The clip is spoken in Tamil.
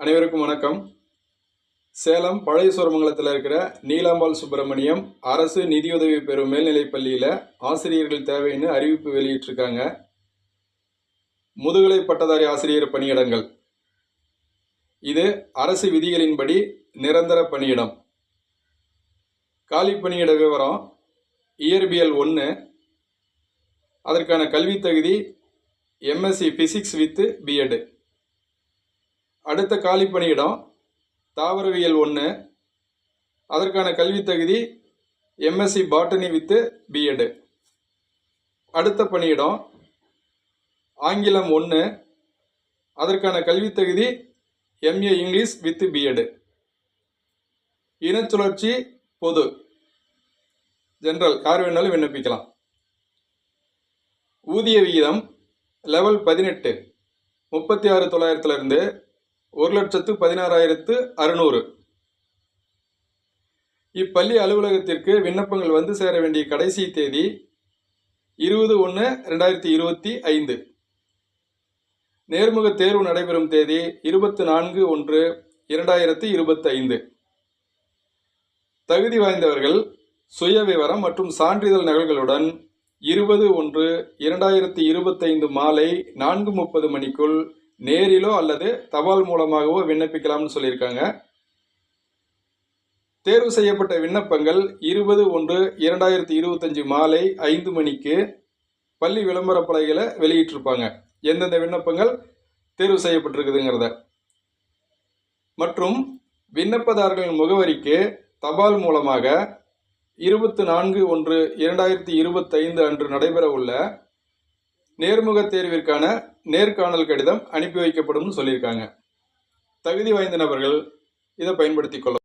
அனைவருக்கும் வணக்கம். சேலம் பழைய சோரமங்கலத்தில் இருக்கிற நீலாம்பாள் சுப்பிரமணியம் அரசு நிதியுதவி பெறும் மேல்நிலைப் பள்ளியில் ஆசிரியர்கள் தேவைன்னு அறிவிப்பு வெளியிட்டிருக்காங்க. முதுகலை பட்டதாரி ஆசிரியர் பணியிடங்கள். இது அரசு விதிகளின்படி நிரந்தர பணியிடம். காலி பணியிட விவரம் இயற்பியல் ஒன்று அதற்கான கல்வித் தகுதி எம்எஸ்சி ஃபிசிக்ஸ் வித்து பிஎட் அடுத்த காலி பணியிடம் தாவரவியல் ஒன்று அதற்கான கல்வி தகுதி எம்எஸ்சி பாட்டனி வித்து பிஎட் அடுத்த பணியிடம் ஆங்கிலம் ஒன்று அதற்கான கல்வி தகுதி எம்ஏ இங்கிலீஷ் வித்து பிஎட் இனச்சுழற்சி பொது. ஜென்ரல் யார் வேணாலும் விண்ணப்பிக்கலாம். ஊதிய விகிதம் லெவல் பதினெட்டு முப்பத்தி ஆறு தொள்ளாயிரத்துலேருந்து ஒரு லட்சத்து பதினாறாயிரத்து அறுநூறு. இப்பள்ளி அலுவலகத்திற்கு விண்ணப்பங்கள் வந்து சேர வேண்டிய கடைசி தேதி இருபது ஒன்று ரெண்டாயிரத்தி இருபத்தி ஐந்து. நேர்முக தேர்வு நடைபெறும் தேதி இருபத்தி நான்கு ஒன்று இரண்டாயிரத்தி இருபத்தி ஐந்து தகுதி வாய்ந்தவர்கள் சுய விவரம் மற்றும் சான்றிதழ் நகல்களுடன் இருபது ஒன்று இரண்டாயிரத்தி இருபத்தைந்து மாலை நான்கு முப்பது மணிக்குள் நேரிலோ அல்லது தபால் மூலமாகவோ விண்ணப்பிக்கலாம்னு சொல்லியிருக்காங்க. தேர்வு செய்யப்பட்ட விண்ணப்பங்கள் இருபது ஒன்று இரண்டாயிரத்தி இருபத்தஞ்சு மாலை ஐந்து மணிக்கு பள்ளி விளம்பர பலகையில் வெளியிட்டிருப்பாங்க. எந்தெந்த விண்ணப்பங்கள் தேர்வு செய்யப்பட்டிருக்குதுங்கிறத. மற்றும் விண்ணப்பதாரர்களின் முகவரிக்கு தபால் மூலமாக இருபத்தி நான்கு ஒன்று இரண்டாயிரத்தி இருபத்தைந்து அன்று நடைபெற உள்ள நேர்முக தேர்விற்கான நேர்காணல் கடிதம் அனுப்பி வைக்கப்படும் சொல்லியிருக்காங்க. தகுதி வாய்ந்த நபர்கள் இதை பயன்படுத்திக் கொள்ளவும்